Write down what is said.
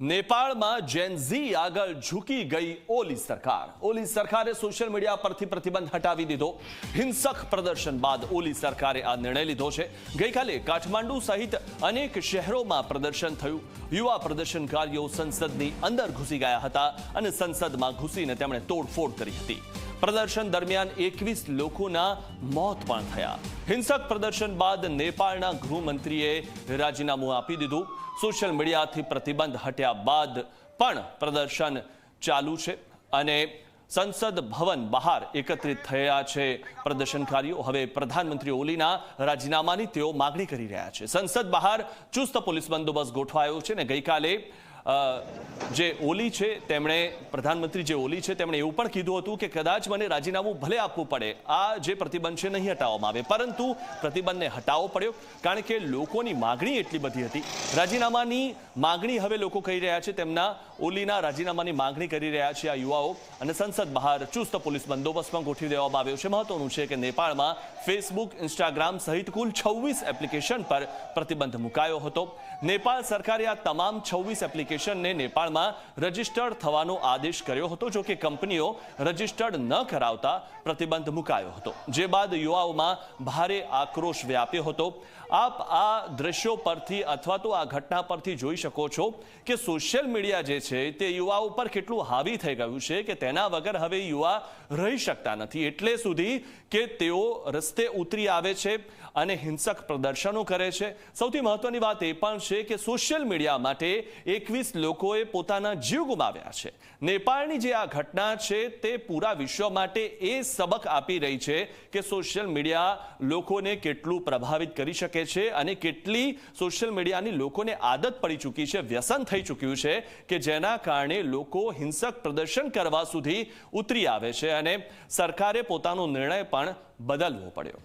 નેપાળમાં જેનઝી આગળ ઝૂકી ગઈ ઓલી સરકાર. ઓલી સરકારે સોશિયલ મીડિયા પરથી પ્રતિબંધ હટાવી દીધો. હિંસક પ્રદર્શન બાદ ઓલી સરકારે આ નિર્ણય લીધો છે. ગઈકાલે કાઠમાંડુ સહિત અનેક શહેરોમાં પ્રદર્શન થયું. યુવા પ્રદર્શનકારીઓ સંસદની અંદર ઘૂસી ગયા હતા અને સંસદમાં ઘૂસીને તેમણે તોડફોડ કરી હતી. પ્રદર્શન દરમિયાન એકવીસ લોકોના મોત પણ થયા. હિંસક પ્રદર્શન બાદ નેપાળના ગૃહમંત્રીએ રાજીનામું આપી દીધું. સોશિયલ મીડિયાથી પ્રતિબંધ હટ્યા બાદ પણ પ્રદર્શન ચાલુ છે અને સંસદ ભવન બહાર એકત્રિત થયા છે પ્રદર્શનકારીઓ. હવે પ્રધાનમંત્રી ઓલીના રાજીનામાની તેઓ માગણી કરી રહ્યા છે. સંસદ બહાર ચુસ્ત પોલીસ બંદોબસ્ત ગોઠવાયો છે ને ગઈકાલે જે ઓલી છે, તેમણે પ્રધાનમંત્રી જે ઓલી છે, તેમણે એવું પણ કીધું હતું કે કદાચ મને રાજીનામું ભલે આપવું પડે, આ જે પ્રતિબંધ છે નહીં હટાવવામાં આવે. પરંતુ પ્રતિબંધને હટાવવો પડ્યો, કારણ કે લોકોની માગણી એટલી બધી હતી. રાજીનામાની માગણી હવે લોકો કહી રહ્યા છે, તેમના ઓલીના રાજીનામાની માંગણી કરી રહ્યા છે આ યુવાઓ અને સંસદ બહાર ચુસ્ત પોલીસ બંદોબસ્ત પણ ગોઠવી દેવામાં આવ્યો છે. મહત્વનું છે કે નેપાળમાં ફેસબુક ઇન્સ્ટાગ્રામ સહિત કુલ છવ્વીસ એપ્લિકેશન પર પ્રતિબંધ મુકાયો હતો. નેપાળ સરકારે આ તમામ છવ્વીસ એપ્લિકેશનને નેપાળમાં રજીસ્ટર્ડ થવાનો આદેશ કર્યો હતો જો કે કંપનીઓ રજીસ્ટર્ડ ન કરાવતા પ્રતિબંધ મુકાયો હતો. જે બાદ યુવાઓમાં ભારે આક્રોશ વ્યાપ્યો હતો. આપ આ દ્રશ્યો પરથી અથવા તો આ ઘટના પરથી જોઈ શકો છો કે સોશિયલ મીડિયા જે છે તે યુવા ઉપર કેટલું હાવી થઈ ગયું છે કે તેના વગર હવે યુવા રહી શકતા નથી. એટલે સુધી કે તેઓ રસ્તે ઉતરી આવે છે અને હિંસક પ્રદર્શનો કરે છે. સૌથી મહત્વની વાત એ પણ છે કે સોશિયલ મીડિયા માટે એકવીસ લોકોએ પોતાના જીવ ગુમાવ્યા છે. નેપાળની જે આ ઘટના છે તે પૂરા વિશ્વ માટે એ સબક આપી રહી છે કે સોશિયલ મીડિયા લોકોને કેટલું પ્રભાવિત કરી શકે છે અને કેટલી સોશિયલ મીડિયાની લોકોને આદત પડી ચૂકી છે, વ્યસન થઈ ચૂક્યું છે કે જેના કારણે લોકો હિંસક પ્રદર્શન કરવા સુધી ઉતરી આવે છે અને સરકારે પોતાનો નિર્ણય પણ બદલવો પડ્યો.